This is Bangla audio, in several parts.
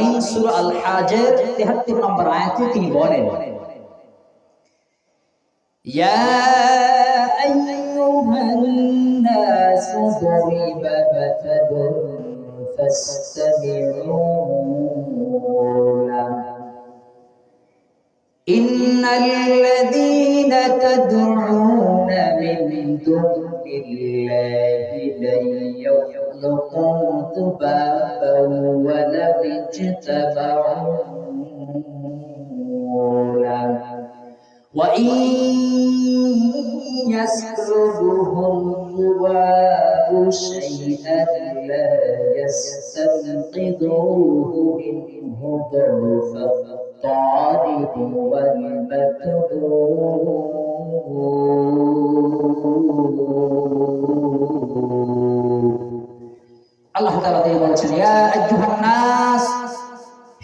আলামিন সূরা আল হাজের 73 নম্বর আয়াতে তিনি বলেন ইয়া আইয়ুহান নাস ضرب مثل فاستمعوا له إن الذين تدعون من دون الله لن يخلقوا ذبابا ولو اجتمعوا له وإن يسلبهم الذباب شيئا لا يستنقذوه منه ضعف الطالب والمطلوب আল্লাহ তাআলা তিনি বলছেন, ইয়া আইয়ুহান নাস,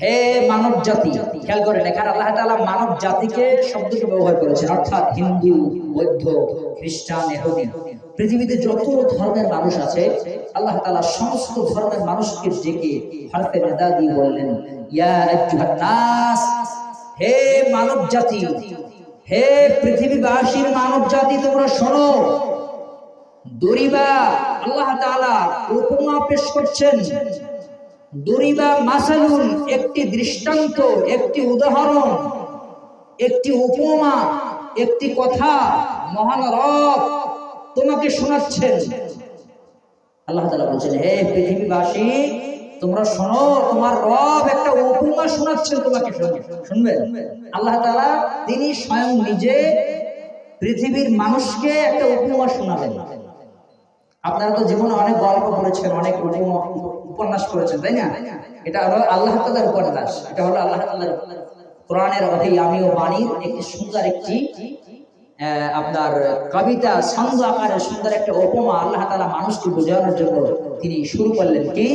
হে মানব জাতি, খেয়াল করেন এখানে আল্লাহ তাআলা মানব জাতিকে শব্দকে ব্যবহার করেছেন, অর্থাৎ হিন্দু, বৌদ্ধ, খ্রিস্টান ইহুদি পৃথিবীতে যত ধর্মের মানুষ আছে, আল্লাহ তাআলা সমস্ত ধর্মের মানুষকে ডেকে হরফে নিদা দিয়ে বললেন, ইয়া আইয়ুহান নাস, হে মানব জাতি, হে পৃথিবীবাসীর মানব জাতি, তোমরা শোনো একটি দৃষ্টান্ত, একটি উদাহরণ, একটি উপমা, একটি কথা মহান রব তোমাকে শোনাচ্ছেন। আল্লাহ তাআলা বলছেন, হে পৃথিবীবাসী, তোমরা শোনো, তোমার রব একটা উপমা শোনাচ্ছেন তোমাকে শুনবেন? আল্লাহ তাআলা তিনি স্বয়ং নিজে পৃথিবীর মানুষকে একটা উপমা শোনাবেন। আপনারা তো জীবনে অনেক গল্প পড়েছেন অনেক উপন্যাস পড়েছেন তাই না? এটা হলো আল্লাহ তাআলার উপন্যাস, এটা হলো আল্লাহ তাআলার কোরআনের অধি আমিও বাণীর একটি সুন্দর একটি আপনার কবিতা, ছন্দ আকারে সুন্দর একটা উপমা আল্লাহ তাআলা মানুষকে বোঝানোর জন্য তিনি শুরু করলেন কি?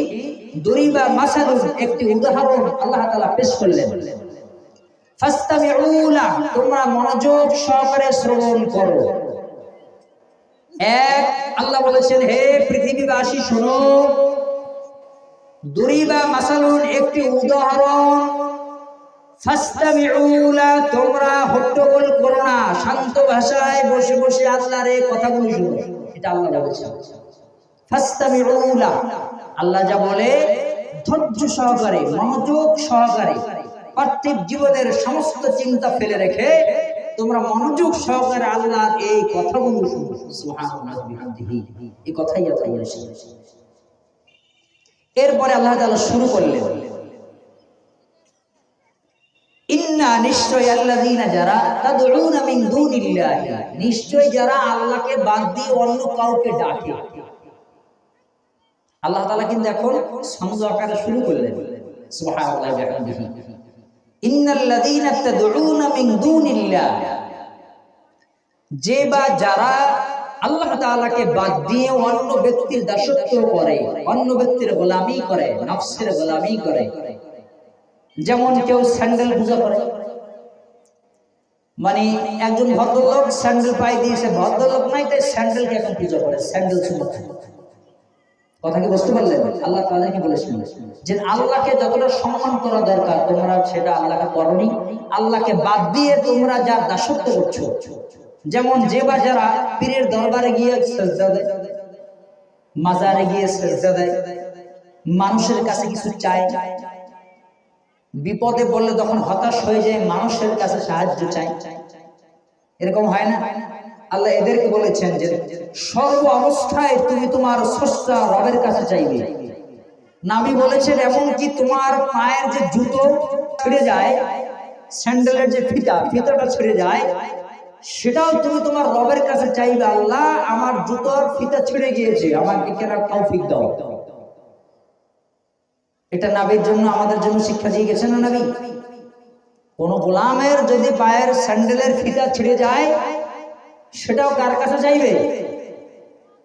দরিবা মাসালুন, একটি উদাহরণ আল্লাহ তাআলা পেশ করলেন। তোমরা মনোযোগ সহকারে শ্রবণ করো। এক আল্লাহ বলেছেন, হে পৃথিবীবাসী, শোনো। দরিবা মাসালুন, একটি উদাহরণ। তোমরা হট্টগোল করো না। শান্ত ভাষায় বসে বসে শুনো। এটা আল্লাহ আল্লাহ যা বলে, ধৈর্য সহকারে, মনোযোগ সহকারে, পার্থিব জীবনের সমস্ত চিন্তা ফেলে রেখে তোমরা মনোযোগ সহকারে আল্লাহর এই কথাগুলো এই কথাই এরপরে আল্লাহ তাআলা শুরু করলেন। ইন্না নিশ্চয় যারা নিশ্চয় যারা আল্লাহকে বাদ দিয়ে অন্য কাউকে ডাকে। আল্লাহ তাআলা কিন্তু এখন ছন্দ আকারে শুরু করলেন ইন্নাল্লাযীনা তাদউনা মিন দুনিল্লাহ যে বা যারা আল্লাহ তাআলাকে বাদ দিয়ে অন্য ব্যক্তির দাসত্ব করে, অন্য ব্যক্তির গোলামি করে, নফসের গোলামি করে, যেমন কেউ স্যান্ডেল পূজা করে মানে একজন ভদ্রলোক স্যান্ডেল পাই দিয়েছে ভদ্রলোক নাই তাই স্যান্ডেলকে এখন পূজা করে, স্যান্ডেল খায়। কথা কি বুঝতে পারলেন? আল্লাহ তাদেরকে বলেছেন যে আল্লাহকে যতটা সম্মান করা দরকার, তোমরা সেটা আল্লাহকে করনি। আল্লাহকে বাদ দিয়ে তোমরা যা দাসত্ব করছ। যেমন যে বা যারা পীরের দরবারে গিয়ে সেজদা দেয়, মাজারে গিয়ে সেজদা দেয়, মানুষের কাছে কিছু চায়, বিপদে পড়লে তখন হতাশ হয়ে যায়, মানুষের কাছে সাহায্য চাই এরকম হয় না? আল্লাহ এদেরকে বলেছেন যে সর্ব অবস্থায় তুমি তোমার স্রষ্টা রবের কাছে চাইবে। নাবি বলেছেন, এমনকি তোমার পায়ের যে জুতো ছিঁড়ে যায়, স্যান্ডেলের যে ফিতা, ফিতাটা ছিঁড়ে যায়, সেটাও তুমি তোমার রবের কাছে চাইবে। আল্লাহ, আমার জুতোর ফিতা ছিঁড়ে গিয়েছে, আমাকে কেনার তৌফিক দাও। এটা নাবির জন্য, আমাদের জন্য শিক্ষা দিয়ে গেছে না নাবি? কোন গোলামের যদি পায়ের স্যান্ডেলের ফিতা ছিঁড়ে যায় সেটাও কার কাছে চাইবে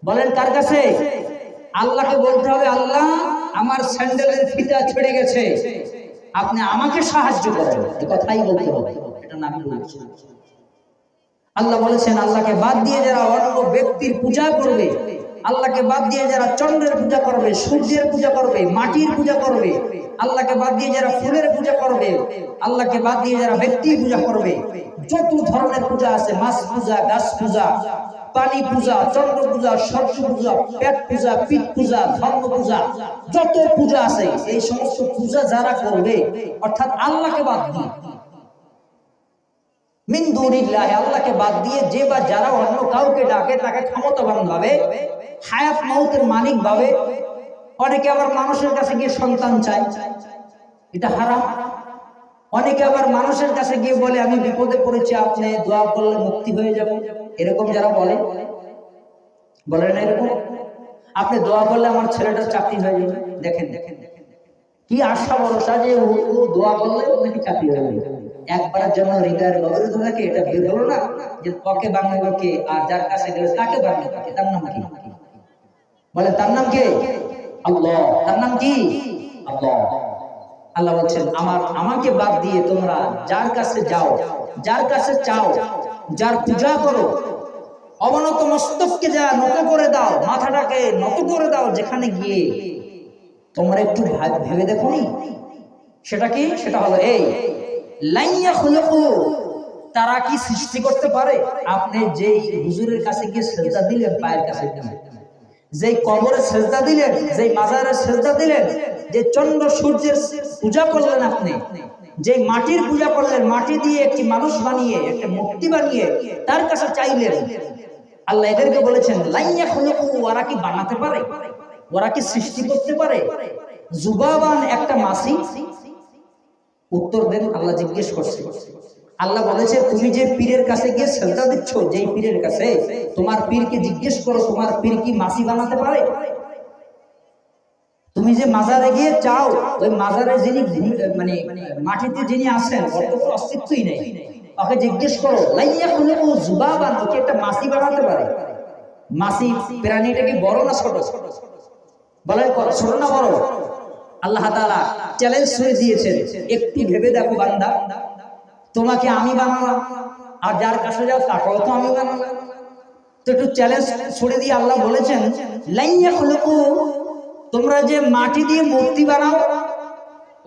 বলেন কার কাছে? আল্লাহকে বলতে হবে, আল্লাহ, আমার স্যান্ডেলের ফিতা ছিঁড়ে গেছে। আপনি আমাকে সাহায্য করেন। কথাই বলতে হবে। এটা বলেছে আল্লাহ বলেছেন, আল্লাহকে বাদ দিয়ে যারা অন্য ব্যক্তির পূজা করবে, আল্লাহকে বাদ দিয়ে যারা চন্দ্রের পূজা করবে, সূর্যের পূজা করবে, মাটির পূজা করবে আল্লাহকে বাদ দিয়ে যারা ফুলের পূজা করবে, আল্লাহকে বাদ দিয়ে যারা ব্যক্তি পূজা করবে, যত ধরনের পূজা আছে, মাছ পূজা, গাছ পূজা, পানি পূজা, চন্দ্র পূজা সর্ষ পূজা, পেট পূজা, পিঠ পূজা, ধর্ম পূজা, যত পূজা আছে, এই সমস্ত পূজা যারা করবে, অর্থাৎ আল্লাহকে বাদ দিয়ে। মিন দুনিল্লাহি, আল্লাহকে বাদ দিয়ে যে বা যারা অন্য কাউকে ডাকে, তাকে ক্ষমতাবান ভাবে, হায়াত মৌতের মালিক ভাবে অনেকে আবার মানুষের কাছে গিয়ে সন্তান চায়। এটা হারাম। অনেকে আবার মানুষের কাছে গিয়ে বলে, আমি বিপদে পড়েছি, আপনি দোয়া করলে মুক্তি হয়ে যাবে। এরকম যারা বলে। বলে না এরকম? আপনি দোয়া করলে আমার ছেলেটার চাকরি হয়ে যাবে। দেখেন দেখেন কি আশা ভরসা যে ও দোয়া করলে নাকি চাকরি হয়ে যাবে। একবারের জন্য হৃদয়ের গভীরত থাকে, এটা বের হলো না যে ওকে বাংলা কে, আর যার কাছে গেলে তাকে বাংলা থাকে তার নাম কি? বলে, তার নাম কে? আল্লাহ। তার নাম কি? আল্লাহ। আল্লাহ বলছেন, আমার, আমাকে বাদ দিয়ে তোমরা যার কাছে যাও, যার কাছে চাও, যার পূজা করো, অবনত মস্তককে যা নত করে দাও, মাথাটাকে নত করে দাও যেখানে গিয়ে তোমরা একটু ভাব- দেখো নি। সেটা কি? সেটা হলো এই, লাইয়া খুলকু। তারা কি সৃষ্টি করতে পারে? আপনি যেই হুজুরের কাছে গিয়ে সেজদা দিলেন, পায়ের কাছে গিয়ে। যেই কবরে সেজদা দিলেন, যেই মাজারে সেজদা দিলেন, যে চন্দ্র সূর্যের পূজা করলেন আপনি যে মাটির পূজা করলেন, মাটি দিয়ে একটি মানুষ বানিয়ে, একটা মূর্তি বানিয়ে, তার কাছে চাইলেন, আল্লাহ এদেরকে বলেছেন লাইয়া খুলকু, ওরা কি বানাতে পারে? ওরা কি সৃষ্টি করতে পারে? জুবাবান একটা মাসি, উত্তর দেন, আল্লাহ জিজ্ঞেস করছে আল্লাহ বলেছে, তুমি যে পীরের কাছে গিয়ে সেজদা দিচ্ছ, যেই পীরের কাছে তোমার পীরকে জিজ্ঞেস করো, তোমার পীর কি মাসি বানাতে পারে? তুমি যে মাজারে গিয়ে চাও, ওই মাজারে যিনি মানে মাটিতে যিনি আছেন, ওর কোনো অস্তিত্বই নেই। ওকে জিজ্ঞেস করো, লাইয়া খুলে ও জুবাবান ওকে একটা মাসি বানাতে পারে? মাসি প্রাণীটা কি বড় না ছোট? বলেন ক- ছোট না বড়? আল্লাহ তাআলা চ্যালেঞ্জ ছুড়ে দিয়েছেন, একটু ভেবে দেখো বান্দা। তোমাকে আমি বানালাম। আর যার কাছে যাও, তাকেও তো আমি বানালাম। তো একটু চ্যালেঞ্জ ছুড়ে দিয়ে আল্লাহ বলেছেন লাইয়া খুলকু, তোমরা যে মাটি দিয়ে মূর্তি বানাও,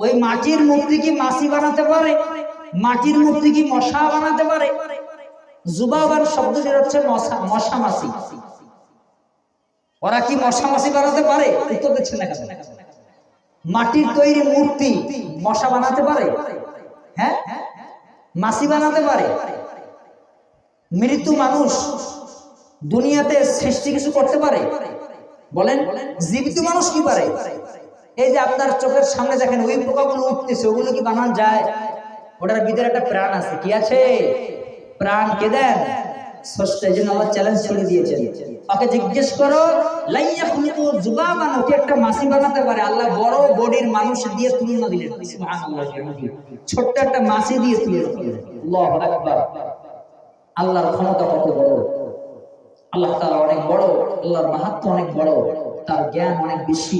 ওই মাটির মূর্তি কি মাসি বানাতে পারে? মাটির মূর্তি কি মশা বানাতে পারে? জুবাবার শব্দটি হচ্ছে মশা মশা মাসি ওরা কি মশা মাসি বানাতে পারে? উত্তর দিচ্ছে না মাটির তৈরি মূর্তি মশা বানাতে পারে? হ্যাঁ? মাসি বানাতে পারে। মৃত্যু মানুষ দুনিয়াতে সৃষ্টি কিছু করতে পারে। বলেন, জীবিত মানুষ কি পারে? এই যে আপনার চোখের সামনে দেখেন, ওই পোকাগুলো উঠতেছে, ওগুলো কি বানানো যায়? ওটার ভিতরে একটা প্রাণ আছে। কি আছে? প্রাণ কে দেন? জন্য চ্যালেঞ্জ দিয়েছেন। জিজ্ঞেস করো লাইয়া একটা বানাতে পারে? আল্লাহ বড় বডির মানুষ দিয়ে তুলনা দিলেন। একটা দিয়ে আকবার। আল্লাহর ক্ষমতা কত বড়? আল্লাহ তাআলা অনেক বড়, আল্লাহর মাহাত্ম্য অনেক বড়, তার জ্ঞান অনেক বেশি।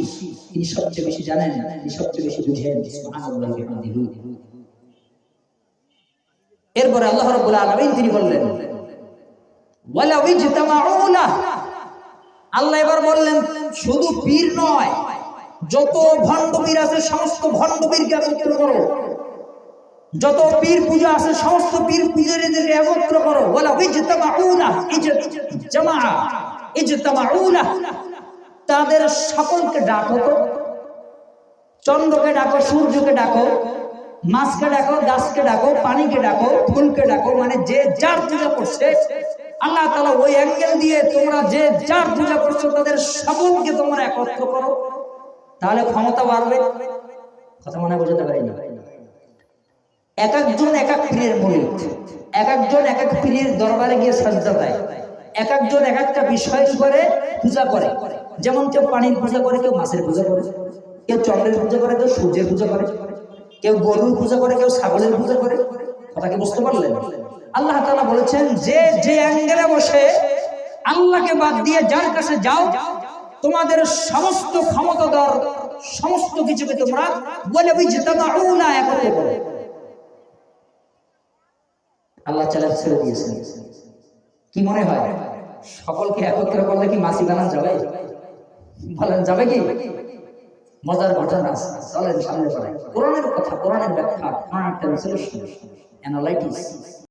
তিনি সবচেয়ে বেশি জানেন, তিনি সবচেয়ে বেশি বুঝেন। এরপরে আল্লাহ রাব্বুল আলামিন তিনি বললেন আল্লাহ এবার বললেন, শুধু পীর নয়, যত ভণ্ড পীর আছে, সমস্ত ভণ্ড পীরকে একত্র করো। যত পীর পূজা আছে, সমস্ত পীর পূজারীদেরকে একত্র করো। ওয়ালা ইজতামাউনা ইজতামা ইজতামাউনা। তাদের সকলকে ডাকো চন্দ্রকে ডাকো, সূর্যকে ডাকো, মাছকে ডাকো, গাছকে ডাকো, পানিকে ডাকো, ফুলকে ডাকো মানে যে যার পূজা করছে আল্লাহ তালা ওই অ্যাঙ্গেল দিয়ে তোমরা যে যার পূজা করছ তাদের সকলকে তোমরা একত্র করো। তাহলে ক্ষমতা বাড়বে। কথা মনে বোঝাতে পারি না এক একজন এক এক পীরের মুরিদ এক একজন এক এক পীরের দরবারে গিয়ে সাজদা দেয় এক একজন এক একটা বিষয়ের উপরে পূজা করে। যেমন কেউ পানির পূজা করে, কেউ মাছের পূজা করে। কেউ চন্দ্রের পূজা করে, কেউ সূর্যের পূজা করে। কেউ গরুর পূজা করে, কেউ ছাগলের পূজা করে। কথা কি বুঝতে পারলেন? আল্লাহ তাআলা বলেছেন, যে যে অ্যাঙ্গেলে বসে আল্লাহকে বাদ দিয়ে যার কাছে যাও, তোমাদের সমস্ত ক্ষমতাধর সমস্ত কিছুকে তোমরা বলে বিজতামাউনা একত্র করো। আল্লাহ চ্যালেঞ্জ ছেড়ে দিয়েছেন। কি মনে হয়? সকলকে একত্র করলে কি মাসি বানান যাবে? বলেন, যাবে কি? মজার ঘটনা চলেন সামনে পড়াই। কোরআনের কথা, কোরআনের ব্যাখ্যা